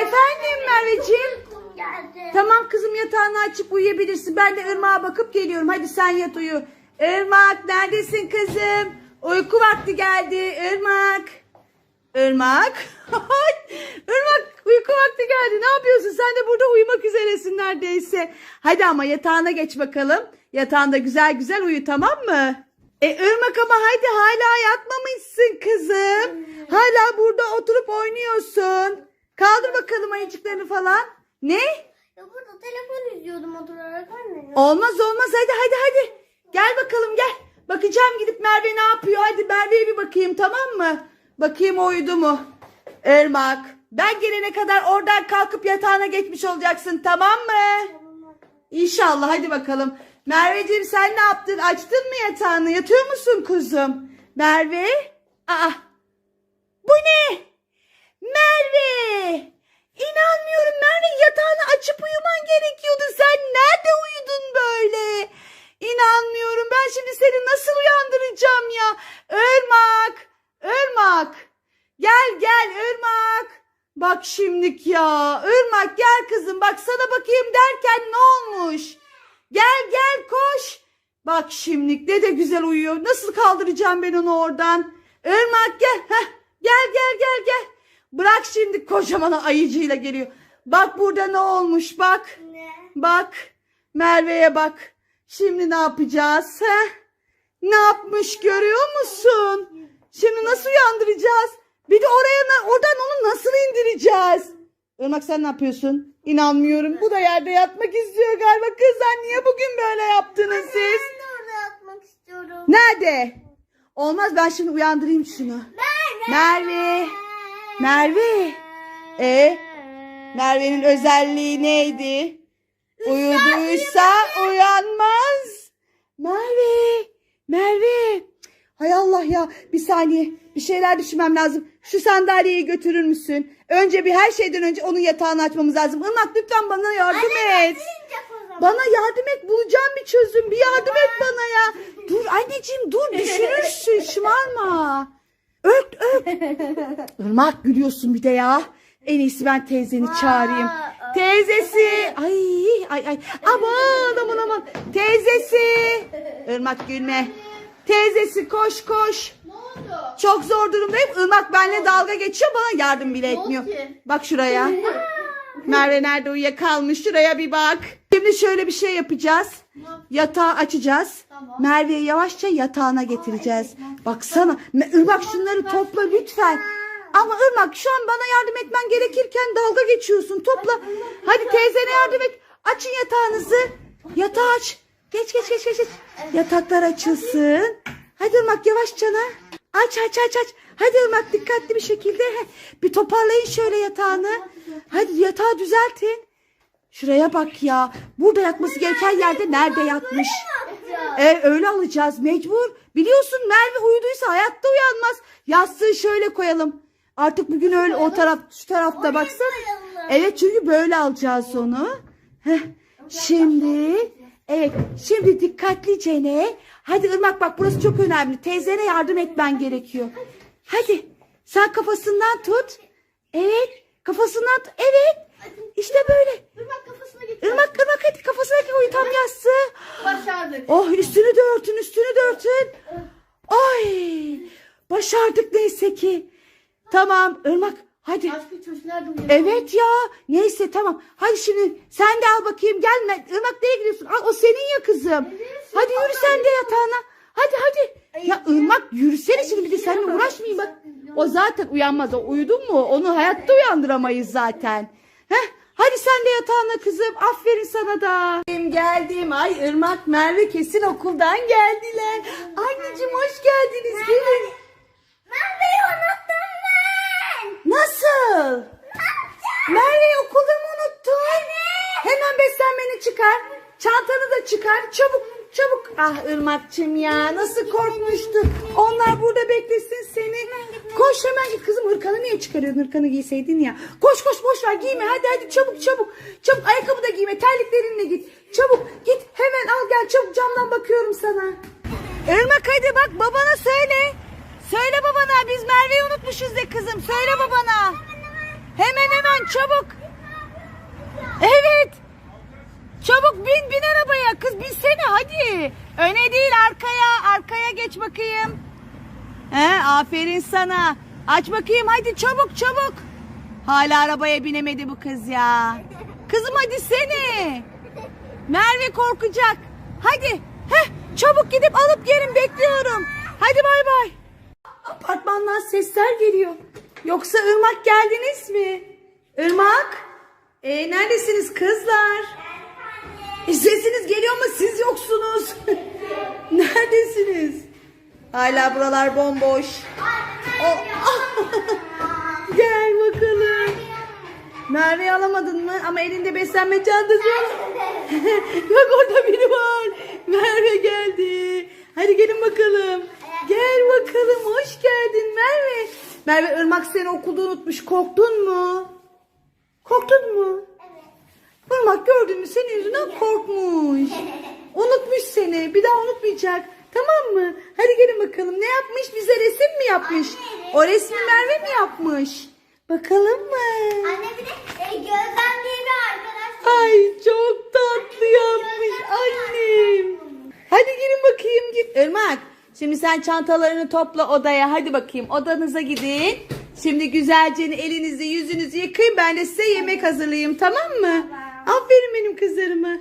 Efendim Merveciğim. Tamam kızım yatağını açıp uyuyabilirsin. Ben de Irmak'a bakıp geliyorum. Hadi sen yat uyu. Irmak neredesin kızım? Uyku vakti geldi. Irmak. Irmak. Irmak uyku vakti geldi. Ne yapıyorsun? Sen de burada uyumak üzeresin neredeyse. Hadi ama yatağına geç bakalım. Yatağında güzel güzel uyu tamam mı? E Irmak ama hadi hala yatmamışsın kızım. Hala burada oturup oynuyorsun. Kaldır bakalım ayıcıklarını falan. Ne? Ya burada telefon izliyordum oturarak anne. Olmaz olmaz hadi hadi hadi. Gel bakalım gel. Bakacağım gidip Merve ne yapıyor. Hadi Merve'ye bir bakayım tamam mı? Bakayım o uyudu mu? Irmak. Ben gelene kadar oradan kalkıp yatağına geçmiş olacaksın tamam mı? İnşallah hadi bakalım. Merveciğim sen ne yaptın? Açtın mı yatağını? Yatıyor musun kuzum? Merve? Aa. Bu ne? Merve! İnanmıyorum Merve yatağını açıp uyuman gerekiyordu. Sen nerede uyudun böyle? İnanmıyorum ben şimdi seni nasıl uyandıracağım ya? Irmak! Irmak! Gel gel Irmak! Bak şimdik ya. Irmak gel kızım bak sana bakayım derken ne olmuş? Gel gel koş. Bak şimdilik ne de güzel uyuyor. Nasıl kaldıracağım ben onu oradan? Irmak gel. Heh, gel gel gel gel. Bırak şimdi kocaman ayıcıyla geliyor. Bak burada ne olmuş bak. Ne? Bak. Merve'ye bak. Şimdi ne yapacağız? He? Ne yapmış görüyor musun? Şimdi nasıl uyandıracağız? Bir de oraya oradan onu nasıl indireceğiz? Irmak sen ne yapıyorsun? İnanmıyorum. Bu da yerde yatmak istiyor galiba. Kızlar niye bugün böyle yaptınız siz? Ben de orada yatmak istiyorum. Nerede? Olmaz ben şimdi uyandırayım şunu. Merve. Merve. E Merve'nin özelliği neydi? Uyuduysa uyanmaz. Merve. Merve. Hay Allah ya. Bir saniye. Bir şeyler düşünmem lazım. Şu sandalyeyi götürür müsün? Önce bir her şeyden önce onun yatağını açmamız lazım. Irmak lütfen bana yardım et. Bana yardım et. Bulacağım bir çözüm. Bir yardım et bana ya. Dur anneciğim dur. Düşürürsün. Şımarma. Ört ört. Irmak gülüyorsun bir de ya. En iyisi ben teyzeni çağırayım. Teyzesi. Ay ay ay. Aman aman aman. Teyzesi. Irmak gülme. Teyzesi koş koş. Ne oldu? Çok zor durumdayım. Irmak benimle dalga geçiyor bana yardım bile etmiyor. Bak şuraya. Merve nerede uyuyakalmış şuraya bir bak. Şimdi şöyle bir şey yapacağız. Yatağı açacağız. Tamam. Merve'yi yavaşça yatağına getireceğiz. Baksana. Irmak şunları topla lütfen. Ama Irmak şu an bana yardım etmen gerekirken dalga geçiyorsun. Topla. Hadi teyzene yardım et. Açın yatağınızı. Yatağı aç. Geç geç geç geç. geç. Yataklar açılsın. Hadi Irmak yavaşça na. Aç aç aç aç. Hadi Irmak dikkatli bir şekilde. Bir toparlayın şöyle yatağını. Hadi yatağı düzeltin. Şuraya bak ya. Burada yatması gereken yerde nerede yatmış? E, öyle alacağız mecbur. Biliyorsun Merve uyuduysa hayatta uyanmaz. Yastığı şöyle koyalım. Artık bugün öyle o taraf şu tarafta baksana. Evet çünkü böyle alacağız onu. Heh, şimdi evet şimdi dikkatlice ne? Hadi Irmak bak burası çok önemli. Teyzene yardım etmen gerekiyor. Hadi sen kafasından tut. Evet kafasından tut. Evet işte böyle. Irmak kafasına git. Irmak Irmak hadi kafasına koy tam yastığı. Başardık. Oh üstünü de örtün üstünü de örtün. Ay başardık neyse ki. Tamam Irmak hadi. Başka çocuklar da uyuyor. Evet ya neyse tamam. Hadi şimdi sen de al bakayım gelme. Irmak nereye gidiyorsun? Al o senin ya kızım. Hadi yürü sen de yatağına. Hadi hadi. Ya Irmak yürüsene şimdi bir de seninle uğraşmayayım bak. O zaten uyanmaz. O uyudun mu? Onu hayatta uyandıramayız zaten. Heh, hadi sen de yatağına kızım. Aferin sana da. Geldim geldim. Ay Irmak Merve kesin okuldan geldiler. Anneciğim hoş geldiniz. Gelin. Merve'yi unuttum ben. Nasıl? Merve'yi okulda mı unuttun? Hemen beslenmeni çıkar. Çantanı da çıkar. Çabuk çabuk. Ah Irmak'cığım ya nasıl korkmuştun. Onlar burada beklesin seni. Koş hemen git kızım hırkanı niye çıkarıyorsun? Hırkanı giyseydin ya. Koş koş ver giyme hadi hadi çabuk çabuk. Çabuk ayakkabı da giyme terliklerinle git. Çabuk git hemen al gel çabuk camdan bakıyorum sana. Irmak hadi bak babana söyle. Söyle babana biz Merve'yi unutmuşuz de kızım. Söyle babana. Hemen Hemen çabuk. Evet. Çabuk bin bin arabaya. Kız binsene hadi. Öne değil arkaya. Arkaya geç bakayım. He, aferin sana. Aç bakayım hadi çabuk çabuk. Hala arabaya binemedi bu kız ya. Kızım hadi seni. Merve korkacak. Hadi. Heh, çabuk gidip alıp gelin bekliyorum. Hadi bay bay. Apartmandan sesler geliyor. Yoksa Irmak geldiniz mi? Irmak? E, neredesiniz kızlar? E, sesiniz geliyor ama siz yoksunuz. neredesiniz? Hala buralar bomboş. O- Gel. Merve'yi alamadın mı? Ama elinde beslenme çantası var. Bak orada biri var. Merve geldi. Hadi gelin bakalım. Gel bakalım. Hoş geldin Merve. Merve Irmak seni okulda unutmuş. Korktun mu? Korktun mu? Irmak gördün mü senin yüzünden korkmuş. Unutmuş seni. Bir daha unutmayacak. Tamam mı? Hadi gelin bakalım. Ne yapmış? Bize resim mi yapmış? O resmi Merve mi yapmış? Bakalım mı? Anne bir de e, diye bir arkadaş. Ay çok tatlı yapmış annem. Hadi gelin bakayım git. Irmak şimdi sen çantalarını topla odaya. Hadi bakayım odanıza gidin. Şimdi güzelce elinizi yüzünüzü yıkayın. Ben de size yemek hazırlayayım tamam mı? Aferin benim kızlarıma.